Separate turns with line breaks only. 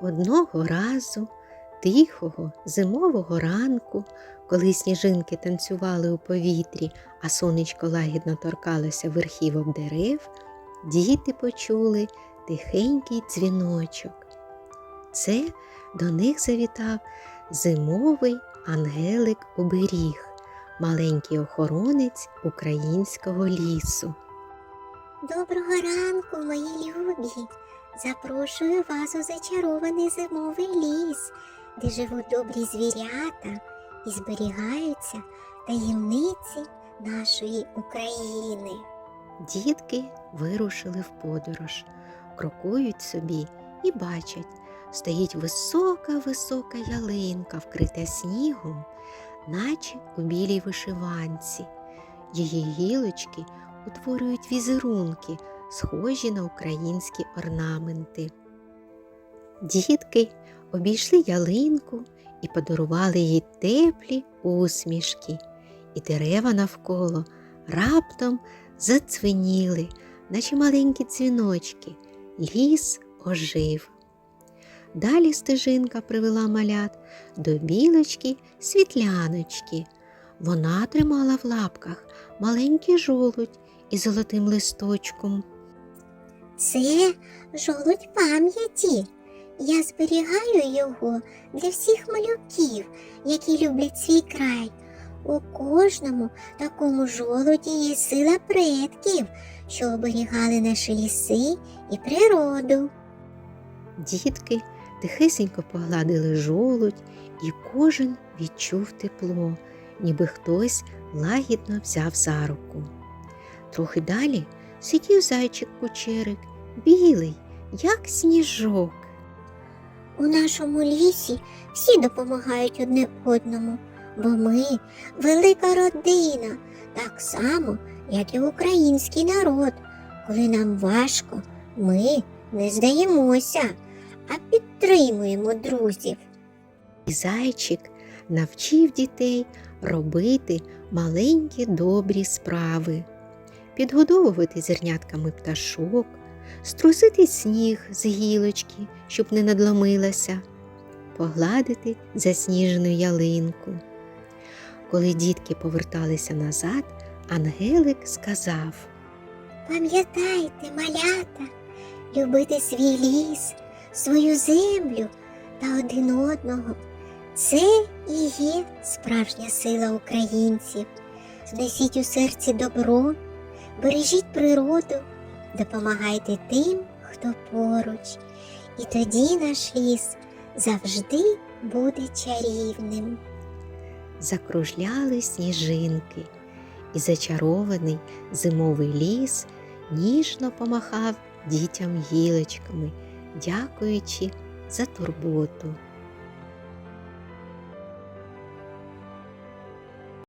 Одного разу, тихого зимового ранку, коли сніжинки танцювали у повітрі, а сонечко лагідно торкалося верхівок дерев, діти почули тихенький дзвіночок. Це до них завітав зимовий ангелик оберіг, маленький охоронець українського лісу.
Доброго ранку, мої любі! Запрошую вас у зачарований зимовий ліс, де живуть добрі звірята і зберігаються таємниці нашої України.
Дітки вирушили в подорож, крокують собі і бачать, стоїть висока-висока ялинка, вкрита снігом, наче у білій вишиванці. Її гілочки утворюють візерунки, схожі на українські орнаменти. Дітки обійшли ялинку і подарували їй теплі усмішки, і дерева навколо раптом зацвеніли, наче маленькі дзвіночки, ліс ожив. Далі стежинка привела малят до білочки світляночки. Вона тримала в лапках маленький жолудь із золотим листочком.
Це жолудь пам'яті. Я зберігаю його для всіх малюків, які люблять свій край. У кожному такому жолуді є сила предків, що оберігали наші ліси і природу.
Дітки тихесенько погладили жолудь, і кожен відчув тепло, ніби хтось лагідно взяв за руку. Трохи далі сидів зайчик кучерик, білий, як сніжок.
У нашому лісі всі допомагають одне одному, бо ми велика родина, так само, як і український народ. Коли нам важко, ми не здаємося, а підтримуємо друзів.
І зайчик навчив дітей робити маленькі добрі справи, підгодовувати зернятками пташок, струсити сніг з гілочки, щоб не надломилася, погладити засніжену ялинку. Коли дітки поверталися назад, Ангелик сказав
Пам'ятайте, малята, любити свій ліс, свою землю та один одного. Це і є справжня сила українців. Знесіть у серці добро, бережіть природу, допомагайте тим, хто поруч. І тоді наш ліс завжди буде чарівним.
закружляли сніжинки, і зачарований зимовий ліс ніжно помахав дітям гілочками, дякуючи за турботу.